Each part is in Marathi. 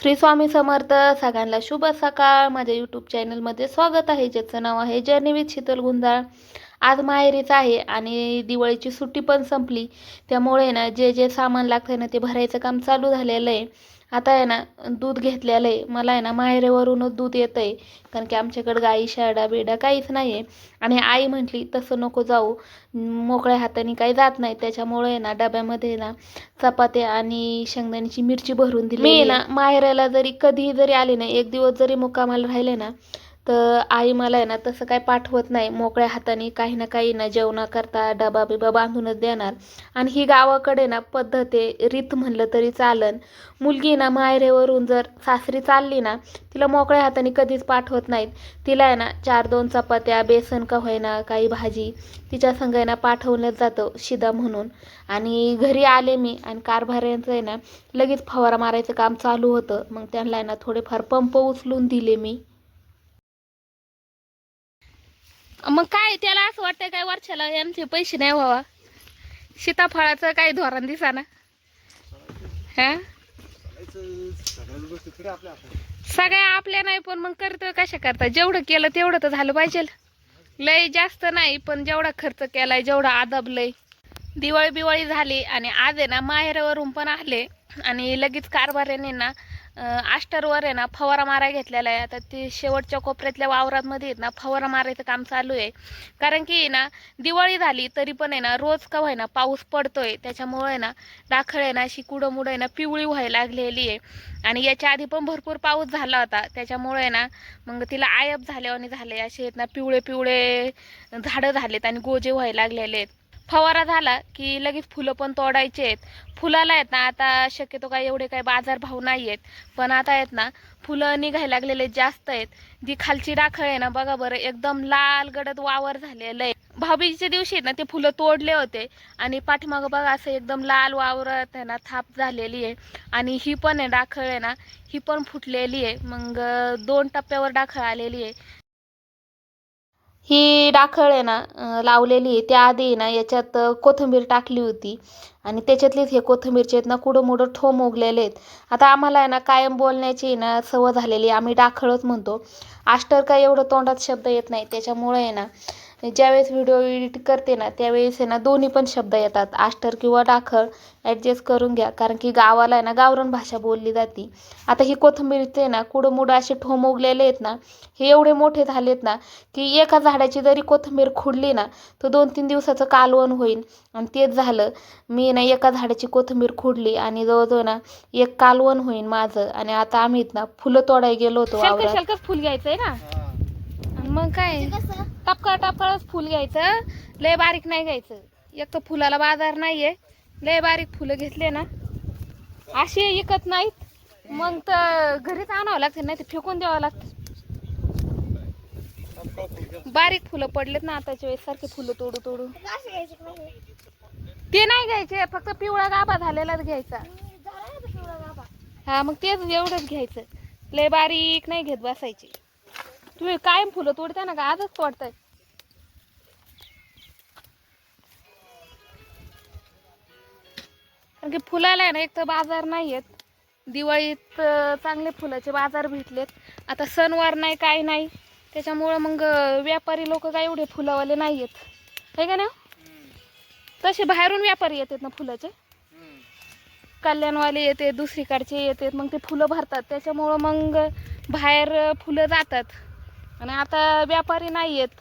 श्री स्वामी समर्थ सगळ्यांना शुभ सकाळ. माझ्या यूट्यूब चॅनलमध्ये स्वागत आहे. ज्याचं नाव आहे जर्नी विथ शीतल गुंजाळ आज माहेरीच आहे आणि दिवाळीची सुट्टी पण संपली. त्यामुळे ना जे जे सामान लागतं ना ते भरायचं काम चालू झालेलं आहे. आता आहे ना दूध घेतलेलं आहे. मला आहे ना माहेरेवरूनच दूध येतं आहे कारण की आमच्याकडं गाई शाडा बिडा काहीच नाही आहे आणि आई म्हटली तसं नको जाऊ. मोकळ्या हाताने काही जात नाही. त्याच्यामुळे ना डब्यामध्ये ना चपात्या आणि शेंगदाण्याची मिरची भरून दिली मी ना माहेराला जरी कधी जरी आले ना एक दिवस जरी मुक्कामाला राहिले ना तर आई मला आहे ना तसं काय पाठवत नाही. मोकळ्या हाताने काही ना काही ना जेवणा करता डबा बिबा बांधूनच देणार. आणि ही गावाकडे ना पद्धत आहे रीत म्हणलं तरी चालन. मुलगी ना मायरेवरून जर सासरी चालली ना तिला मोकळ्या हाताने कधीच पाठवत नाहीत. तिला आहे ना चार दोन चपात्या बेसन का होईना काही भाजी तिच्या संग आहे ना पाठवण्यात जातं शिदा म्हणून. आणि घरी आले मी आणि कारभाऱ्यांचं आहे ना लगेच फवारा मारायचं काम चालू होतं. मग त्यांना आहे ना थोडेफार पंप उचलून दिले मी. मग काय त्याला असं वाटतं काय वर्षाला यांचे पैसे नाही व्हावा. सीताफळाचं काय धोरण दिसा हा? सगळ्या आपल्या नाही पण मग करतो कशा करता? जेवढं केलं तेवढं तर झालं पाहिजे. लय जास्त नाही पण जेवढा खर्च केलाय जेवढा आदबलय दिवाळी बिवाळी झाली आणि आज आहे ना माहेरवरून पण आले आणि लगेच कारभाऱ्याने ना आष्टरवर आहे ना फवारा मारा घेतलेला आहे. आता ते शेवटच्या कोपऱ्यातल्या वावरांमध्ये आहेत ना फवारा मारायचं काम चालू आहे. कारण की ना दिवाळी झाली तरी पण आहे ना रोज का व्हायना पाऊस पडतोय. त्याच्यामुळे ना दाखळ आहे ना अशी कुडं मुडं आहे ना पिवळी व्हायला लागलेली आहे. आणि याच्या आधी पण भरपूर पाऊस झाला होता. त्याच्यामुळे ना मग तिला आयब आणि झाले. असे आहेत ना पिवळे पिवळे झाडं झालेत आणि गोजे व्हायला लागलेले आहेत. फवारा झाला की लगेच फुलं पण तोडायचे आहेत. फुलाला आहेत ना आता शक्यतो काय एवढे काय बाजारभाव नाही आहेत. पण आता आहेत ना फुलं निघायला लागलेले जास्त आहेत. जी खालची राखळ आहे ना बघा बरं एकदम लाल गडद वावर झालेलं आहे. भाऊबीजेच्या दिवशी आहेत ना ते फुलं तोडले होते. आणि पाठीमागं बघा असं एकदम लाल वावरत आहे ना थाप झालेली आहे. आणि ही पण आहे डाखळ आहे ना ही पण फुटलेली आहे. मग दोन टप्प्यावर डाखळ आलेली आहे. ही डाखळ आहे ना लावलेली आहे त्याआधी आहे ना याच्यात कोथिंबीर टाकली होती. आणि त्याच्यातलेच हे कोथिंबीरचे आहेत ना कुडं मुडं ठोम उगलेले आहेत. आता आम्हाला आहे ना कायम बोलण्याची आहे ना सवय झालेली आहे. आम्ही डाखळच म्हणतो. आष्टर काय एवढं तोंडात शब्द येत नाही. त्याच्यामुळे आहे ना ज्यावेळेस व्हिडिओ एडिट करते ना त्यावेळेस आहे ना दोन्ही पण शब्द येतात. आष्टर किंवा डाखळ ॲडजस्ट करून घ्या. कारण की गावाला आहे ना गावरान भाषा बोलली जाते. आता ही कोथिंबीरचे ना कुडं मुडं असे ठोम उगलेले आहेत ना हे एवढे मोठे झालेत ना की एका झाडाची जरी कोथिंबीर खुडली ना तर दोन तीन दिवसाचं कालवण होईल आणि तेच झालं. मी ना एका झाडाची कोथिंबीर खुडली आणि जवळजवळ ना एक कालवण होईल माझं. आणि आता आम्ही ना फुलं तोडाय गेलो होतो फुल घ्यायचंय ना? मग काय? टपकळ टपकळच फुल घ्यायचं. लय बारीक नाही घ्यायचं. एक तर फुलाला बाजार नाहीये. लय बारीक फुलं घेतले ना. असे विकत नाहीत. मग तर घरीच आणावं लागते नाही ते फेकून द्यावं लागतं. बारीक फुलं पडलेत ना आताच्या वेळेस सारखे फुलं तोडू तोडू. ते नाही घ्यायचे फक्त पिवळा गाभा झालेलाच घ्यायचा. हा मग तेच एवढंच घ्यायचं. लय बारीक नाही घेत बसायची. तुम्ही कायम फुलं तोडताय ना का? आजच तोडताय. कारण की फुलाला आहे ना एक तर बाजार नाही आहेत दिवाळीत चांगले फुलाचे बाजार भेटलेत. आता सणवार नाही काय नाही. त्याच्यामुळं मग व्यापारी लोक काय एवढे फुलावाले नाही आहेत आहे का ना तसे बाहेरून व्यापारी येतात ना फुलाचे. कल्याणवाले येते दुसरीकडचे येतात. मग ते फुलं भरतात. त्याच्यामुळं मग बाहेर फुलं जातात. आणि आता व्यापारी नाही आहेत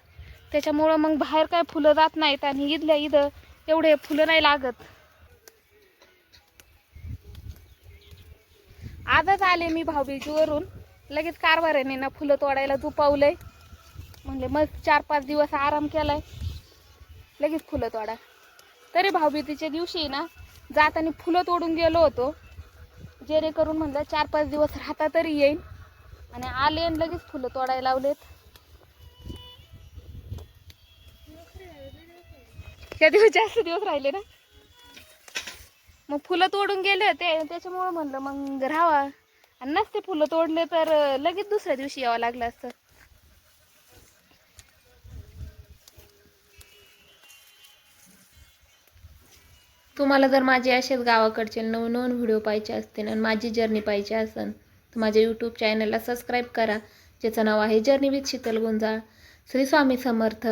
त्याच्यामुळं मग बाहेर काय फुलं जात नाहीत आणि इथल्या इथं एवढे फुलं नाही लागत. आजच आले मी भाऊबीजीवरून लगेच कारभाऱ्याने ना फुलं तोडायला झुपावलंय. म्हणले मग चार पाच दिवस आराम केलाय. लगेच फुलं तोडा. तरी भाऊबीजीच्या दिवशी ना जाताना फुलं तोडून गेलो होतो. जेणेकरून म्हणलं चार पाच दिवस राहता तरी येईल आणि आले आणि लगेच फुलं तोडायला लावलेत. त्या दिवस जास्त दिवस राहिले ना. मग फुलं तोडून गेले होते त्याच्यामुळं म्हणलं मग राहावा. आणि नसते फुलं तोडले तर लगेच दुसऱ्या दिवशी यावं लागलं असतं. तुम्हाला जर माझे असेच गावाकडचे नवनवीन व्हिडिओ पाहिजे असतील आणि माझी जर्नी पाहिजे असेल तर माझ्या यूट्यूब चॅनलला सबस्क्राईब करा. ज्याचं नाव आहे journey with Sheetal Gunjal. Shri Swami Samarth.